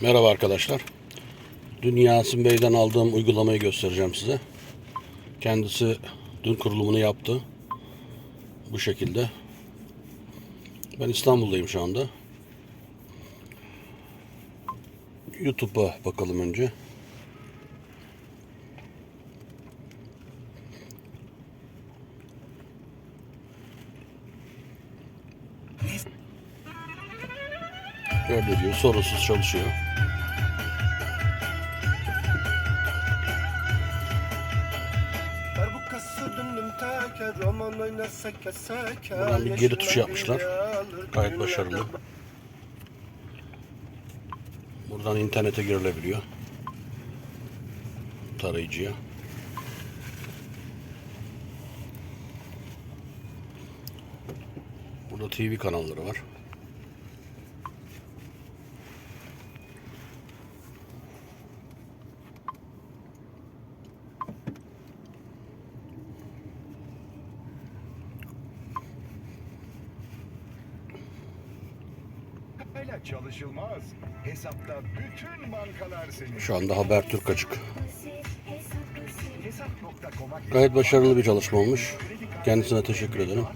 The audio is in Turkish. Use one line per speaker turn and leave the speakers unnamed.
Merhaba arkadaşlar. Dün Yasin Bey'den aldığım uygulamayı göstereceğim size. Kendisi dün kurulumunu yaptı. Bu şekilde. Ben İstanbul'dayım şu anda. YouTube'a bakalım önce. Öyle diyor. Sorunsuz çalışıyor.
Buradan bir geri tuş yapmışlar.
Gayet başarılı. Buradan internete girilebiliyor. Tarayıcıya. Burada TV kanalları var.
Hala çalışılmaz. Hesapta bütün bankalar senin.
Şu anda Habertürk açık. Gayet başarılı bir çalışma olmuş. Kendisine teşekkür ederim.